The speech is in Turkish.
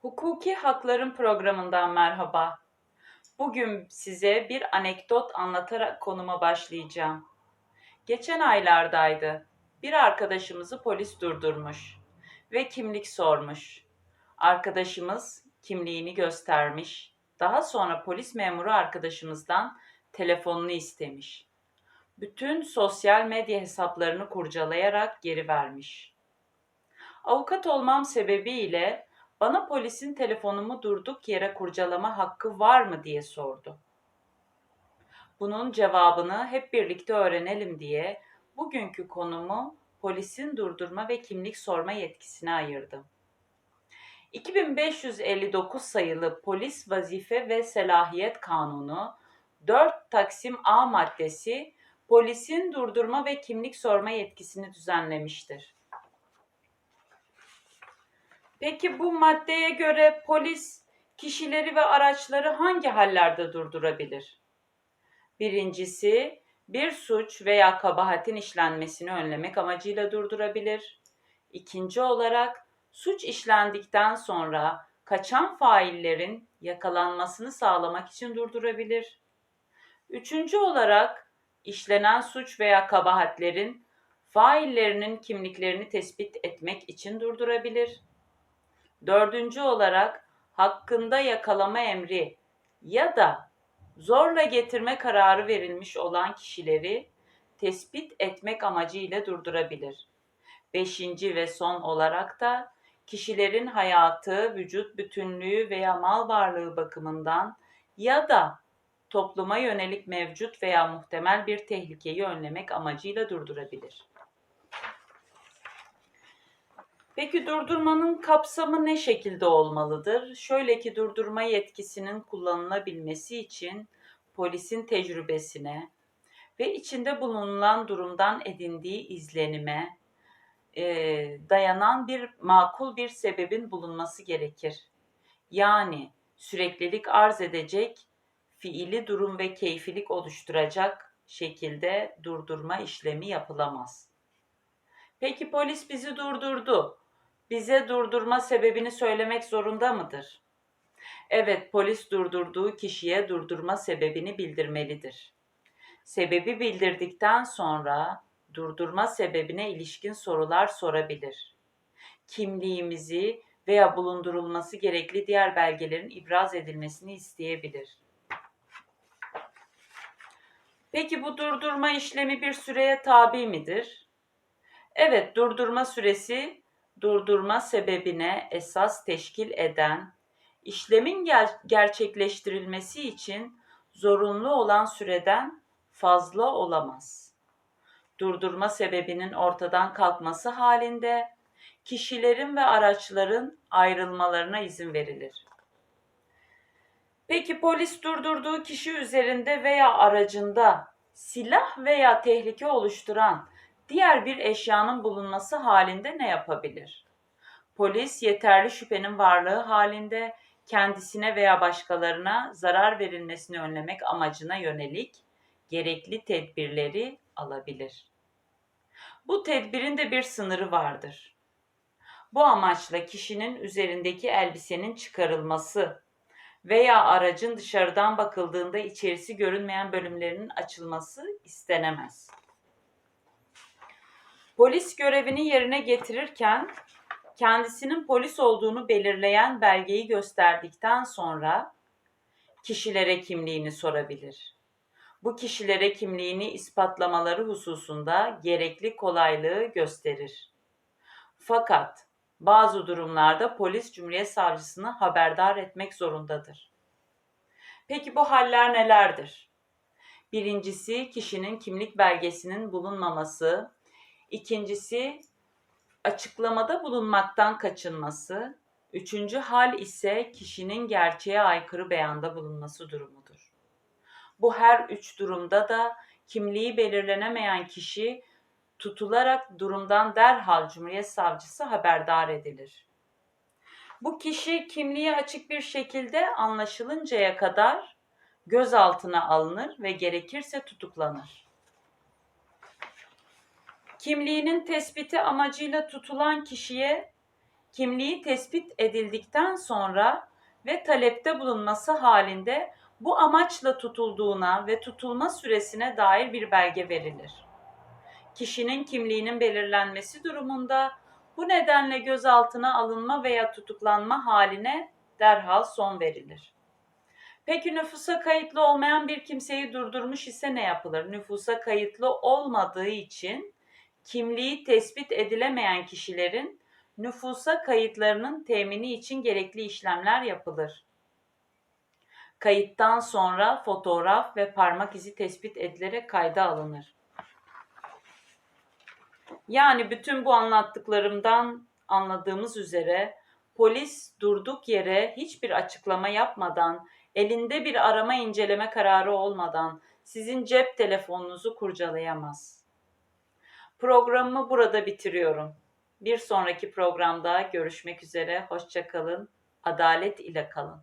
Hukuki Hakların programından merhaba. Bugün size bir anekdot anlatarak konuma başlayacağım. Geçen aylardaydı. Bir arkadaşımızı polis durdurmuş ve kimlik sormuş. Arkadaşımız kimliğini göstermiş. Daha sonra polis memuru arkadaşımızdan telefonunu istemiş. Bütün sosyal medya hesaplarını kurcalayarak geri vermiş. Avukat olmam sebebiyle bana polisin telefonumu durduk yere kurcalama hakkı var mı diye sordu. Bunun cevabını hep birlikte öğrenelim diye bugünkü konumu polisin durdurma ve kimlik sorma yetkisine ayırdım. 2559 sayılı Polis Vazife ve Selahiyet Kanunu 4 Taksim A maddesi polisin durdurma ve kimlik sorma yetkisini düzenlemiştir. Peki bu maddeye göre polis kişileri ve araçları hangi hallerde durdurabilir? Birincisi, bir suç veya kabahatin işlenmesini önlemek amacıyla durdurabilir. İkinci olarak, suç işlendikten sonra kaçan faillerin yakalanmasını sağlamak için durdurabilir. Üçüncü olarak, işlenen suç veya kabahatlerin faillerinin kimliklerini tespit etmek için durdurabilir. Dördüncü olarak hakkında yakalama emri ya da zorla getirme kararı verilmiş olan kişileri tespit etmek amacıyla durdurabilir. Beşinci ve son olarak da kişilerin hayatı, vücut bütünlüğü veya mal varlığı bakımından ya da topluma yönelik mevcut veya muhtemel bir tehlikeyi önlemek amacıyla durdurabilir. Peki durdurmanın kapsamı ne şekilde olmalıdır? Şöyle ki durdurma yetkisinin kullanılabilmesi için polisin tecrübesine ve içinde bulunulan durumdan edindiği izlenime e, dayanan bir makul bir sebebin bulunması gerekir. Yani süreklilik arz edecek, fiili durum ve keyfilik oluşturacak şekilde durdurma işlemi yapılamaz. Peki polis bizi durdurdu bize durdurma sebebini söylemek zorunda mıdır? Evet, polis durdurduğu kişiye durdurma sebebini bildirmelidir. Sebebi bildirdikten sonra durdurma sebebine ilişkin sorular sorabilir. Kimliğimizi veya bulundurulması gerekli diğer belgelerin ibraz edilmesini isteyebilir. Peki bu durdurma işlemi bir süreye tabi midir? Evet, durdurma süresi durdurma sebebine esas teşkil eden işlemin ger- gerçekleştirilmesi için zorunlu olan süreden fazla olamaz. Durdurma sebebinin ortadan kalkması halinde kişilerin ve araçların ayrılmalarına izin verilir. Peki polis durdurduğu kişi üzerinde veya aracında silah veya tehlike oluşturan diğer bir eşyanın bulunması halinde ne yapabilir? Polis yeterli şüphenin varlığı halinde kendisine veya başkalarına zarar verilmesini önlemek amacına yönelik gerekli tedbirleri alabilir. Bu tedbirin de bir sınırı vardır. Bu amaçla kişinin üzerindeki elbisenin çıkarılması veya aracın dışarıdan bakıldığında içerisi görünmeyen bölümlerinin açılması istenemez. Polis görevini yerine getirirken kendisinin polis olduğunu belirleyen belgeyi gösterdikten sonra kişilere kimliğini sorabilir. Bu kişilere kimliğini ispatlamaları hususunda gerekli kolaylığı gösterir. Fakat bazı durumlarda polis Cumhuriyet Savcısını haberdar etmek zorundadır. Peki bu haller nelerdir? Birincisi kişinin kimlik belgesinin bulunmaması, ikincisi açıklamada bulunmaktan kaçınması, üçüncü hal ise kişinin gerçeğe aykırı beyanda bulunması durumudur. Bu her üç durumda da kimliği belirlenemeyen kişi tutularak durumdan derhal Cumhuriyet Savcısı haberdar edilir. Bu kişi kimliği açık bir şekilde anlaşılıncaya kadar gözaltına alınır ve gerekirse tutuklanır. Kimliğinin tespiti amacıyla tutulan kişiye kimliği tespit edildikten sonra ve talepte bulunması halinde bu amaçla tutulduğuna ve tutulma süresine dair bir belge verilir. Kişinin kimliğinin belirlenmesi durumunda bu nedenle gözaltına alınma veya tutuklanma haline derhal son verilir. Peki nüfusa kayıtlı olmayan bir kimseyi durdurmuş ise ne yapılır? Nüfusa kayıtlı olmadığı için kimliği tespit edilemeyen kişilerin nüfusa kayıtlarının temini için gerekli işlemler yapılır. Kayıttan sonra fotoğraf ve parmak izi tespit edilerek kayda alınır. Yani bütün bu anlattıklarımdan anladığımız üzere polis durduk yere hiçbir açıklama yapmadan, elinde bir arama inceleme kararı olmadan sizin cep telefonunuzu kurcalayamaz. Programımı burada bitiriyorum. Bir sonraki programda görüşmek üzere. Hoşça kalın. Adalet ile kalın.